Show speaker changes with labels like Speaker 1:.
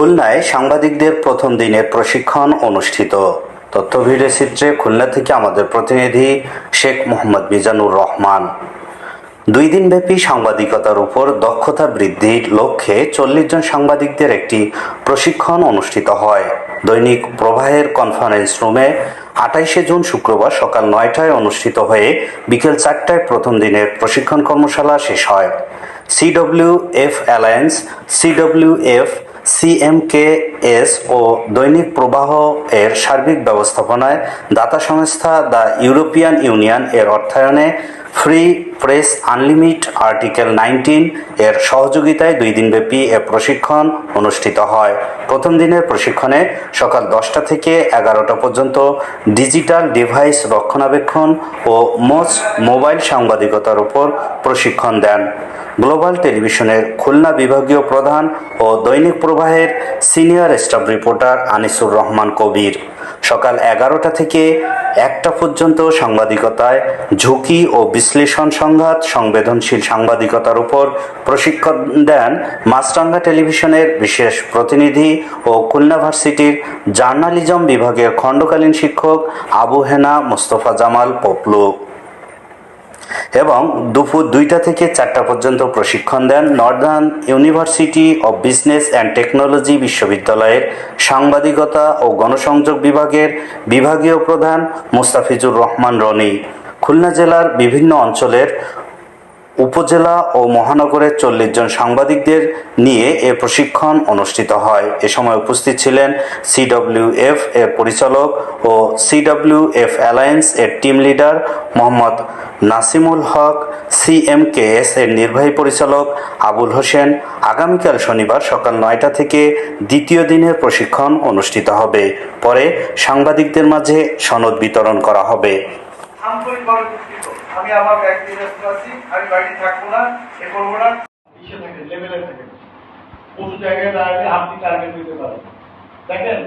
Speaker 1: খুলনায় সাংবাদিকদের প্রথম দিনের প্রশিক্ষণ অনুষ্ঠিত। তথ্য ভিডিও চিত্রে খুলনা থেকে আমাদের প্রতিনিধি শেখ মোহাম্মদ মিজানুর রহমান। দুই দিনব্যাপী সাংবাদিকতার উপর দক্ষতা বৃদ্ধির লক্ষ্যে চল্লিশ জন সাংবাদিকদের একটি প্রশিক্ষণ অনুষ্ঠিত হয়। দৈনিক প্রবাহের কনফারেন্স রুমে আঠাইশে জুন শুক্রবার সকাল নয়টায় অনুষ্ঠিত হয়ে বিকেল চারটায় প্রথম দিনের প্রশিক্ষণ কর্মশালা শেষ হয়। CW F alliance, CW F CMKS ও দৈনিক প্রবাহ এর সার্বিক ব্যবস্থাপনায় দাতা সংস্থা দ্য ইউরোপিয়ান ইউনিয়ন এর অর্থায়নে Free Press Unlimited Article Nineteen এর সহযোগিতায় দুই দিনব্যাপী এ প্রশিক্ষণ অনুষ্ঠিত হয়। প্রথম দিনের প্রশিক্ষণে সকাল দশটা থেকে এগারোটা পর্যন্ত ডিজিটাল ডিভাইস রক্ষণাবেক্ষণ ও মোস মোবাইল সাংবাদিকতার উপর প্রশিক্ষণ দেন। গ্লোবাল টেলিভিশনের খুলনা বিভাগীয় প্রধান ও দৈনিক প্রবাহের senior staff reporter Anisur Rahman Kabir. সকাল এগারোটা থেকে একটা পর্যন্ত সাংবাদিকতায় ঝুঁকি ও বিশ্লেষণ সংঘাত সংবেদনশীল সাংবাদিকতার উপর প্রশিক্ষণ দেন মাছরাঙ্গা টেলিভিশনের বিশেষ প্রতিনিধি ও খুলনা ভার্সিটির জার্নালিজম বিভাগের খণ্ডকালীন শিক্ষক আবু হেনা মোস্তফা জামাল পপলু। এবং দুপুর দুইটা থেকে চারটা পর্যন্ত প্রশিক্ষণ দেন Northern University of Business and Technology বিশ্ববিদ্যালয়ের সাংবাদিকতা ও গণসংযোগ বিভাগের বিভাগীয় প্রধান মুস্তাফিজুর রহমান রনি। খুলনা জেলার বিভিন্ন অঞ্চলের উপজেলা ও মহানগরের চল্লিশ জন সাংবাদিকদের নিয়ে এ প্রশিক্ষণ অনুষ্ঠিত হয়। এ সময় উপস্থিত ছিলেন সিডব্লিউএফ এর পরিচালক ও সিডব্লিউএফ অ্যালায়েন্স এর team leader Mohammad Nasimul Haque CMKS এর নির্বাহী পরিচালক আবুল হোসেন। আগামীকাল শনিবার সকাল নয়টা থেকে দ্বিতীয় দিনের প্রশিক্ষণ অনুষ্ঠিত হবে। পরে সাংবাদিকদের মাঝে সনদ বিতরণ করা হবে।
Speaker 2: আন্তরিকভাবে দুঃখিত। আমি আমার ব্যক্তি ব্যস্ত আছি, আমি বাড়িতে থাকব না, এ করব না। থাকে লেভেলে থাকে কোন জায়গায় দাঁড়ালে আপনি টার্গেট দিতে পারেন। দেখেন